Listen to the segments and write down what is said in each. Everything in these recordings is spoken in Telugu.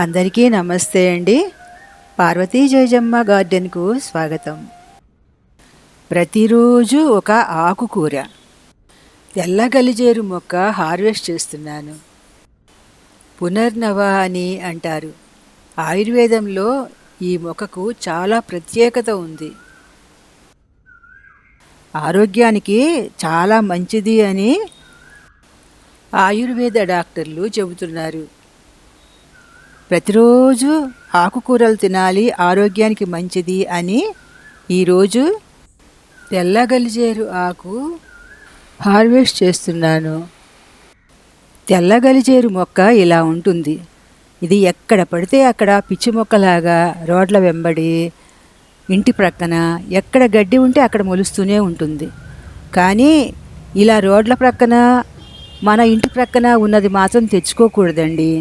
అందరికీ నమస్తే అండి. పార్వతీ జయజమ్మ గార్డెన్కు స్వాగతం. ప్రతిరోజు ఒక ఆకుకూర. తెల్ల గలిజేరు మొక్క హార్వెస్ట్ చేస్తున్నాను. పునర్నవ అని అంటారు. ఆయుర్వేదంలో ఈ మొక్కకు చాలా ప్రత్యేకత ఉంది. ఆరోగ్యానికి చాలా మంచిది అని ఆయుర్వేద డాక్టర్లు చెబుతున్నారు. ప్రతిరోజు ఆకుకూరలు తినాలి ఆరోగ్యానికి మంచిది అని ఈరోజు తెల్లగలిజేరు ఆకు హార్వెస్ట్ చేస్తున్నాను. తెల్లగలిజేరు మొక్క ఇలా ఉంటుంది. ఇది ఎక్కడ పడితే అక్కడ పిచ్చి మొక్కలాగా రోడ్ల వెంబడి ఇంటి ప్రక్కన ఎక్కడ గడ్డి ఉంటే అక్కడ మొలుస్తూనే ఉంటుంది. కానీ ఇలా రోడ్ల ప్రక్కన మన ఇంటి ప్రక్కన ఉన్నది మాత్రం తెచ్చుకోకూడదండి.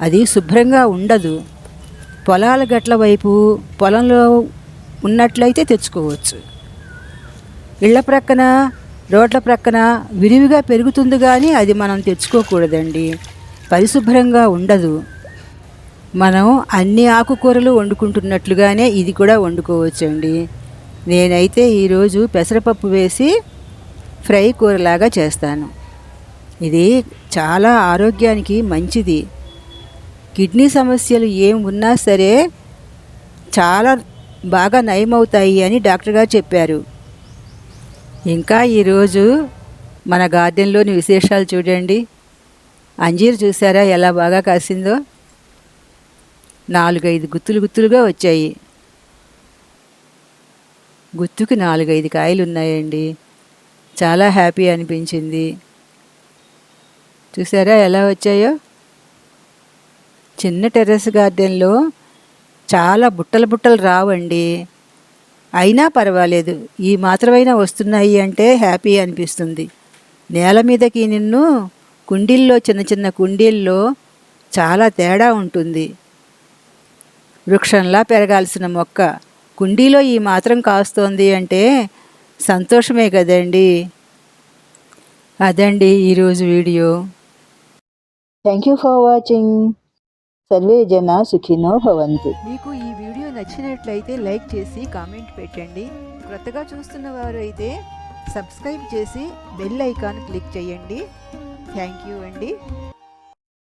అది శుభ్రంగా ఉండదు. పొలాల గట్ల వైపు పొలంలో ఉన్నట్లయితే తెచ్చుకోవచ్చు. ఇళ్ళ ప్రక్కన రోడ్ల ప్రక్కన విరివిగా పెరుగుతుంది కానీ అది మనం తెచ్చుకోకూడదండి. పరిశుభ్రంగా ఉండదు. మనం అన్ని ఆకుకూరలు వండుకుంటున్నట్లుగానే ఇది కూడా వండుకోవచ్చండి. నేనైతే ఈరోజు పెసరపప్పు వేసి ఫ్రై కూరలాగా చేస్తాను. ఇది చాలా ఆరోగ్యానికి మంచిది. కిడ్నీ సమస్యలు ఏం ఉన్నా సరే చాలా బాగా నయమవుతాయి అని డాక్టర్ గారు చెప్పారు. ఇంకా ఈరోజు మన గార్డెన్లోని విశేషాలు చూడండి. అంజీరు చూసారా ఎలా బాగా కాసిందో? నాలుగైదు గుత్తులు గుత్తులుగా వచ్చాయి. గుత్తుకి నాలుగైదు కాయలు ఉన్నాయండి చాలా హ్యాపీ అనిపించింది. చూసారా ఎలా వచ్చాయో? చిన్న టెర్రస్ గార్డెన్లో చాలా బుట్టలు బుట్టలు రావండి. అయినా పర్వాలేదు. ఈ మాత్రమైనా వస్తున్నాయి అంటే హ్యాపీ అనిపిస్తుంది. నేల మీదకి నిన్ను కుండీల్లో చిన్న చిన్న కుండీల్లో చాలా తేడా ఉంటుంది. వృక్షంలా పెరగాల్సిన మొక్క కుండీలో ఈ మాత్రం కాస్తోంది అంటే సంతోషమే కదండి. అదండి ఈరోజు video. Thank you for watching survey జన సుఖినో భవంతు. మీకు ఈ వీడియో నచ్చినట్లయితే లైక్ చేసి కామెంట్ పెట్టండి. కొత్తగా చూస్తున్న వారు అయితే సబ్స్క్రైబ్ చేసి బెల్ ఐకాన్ క్లిక్ చేయండి. థ్యాంక్ యూ అండి.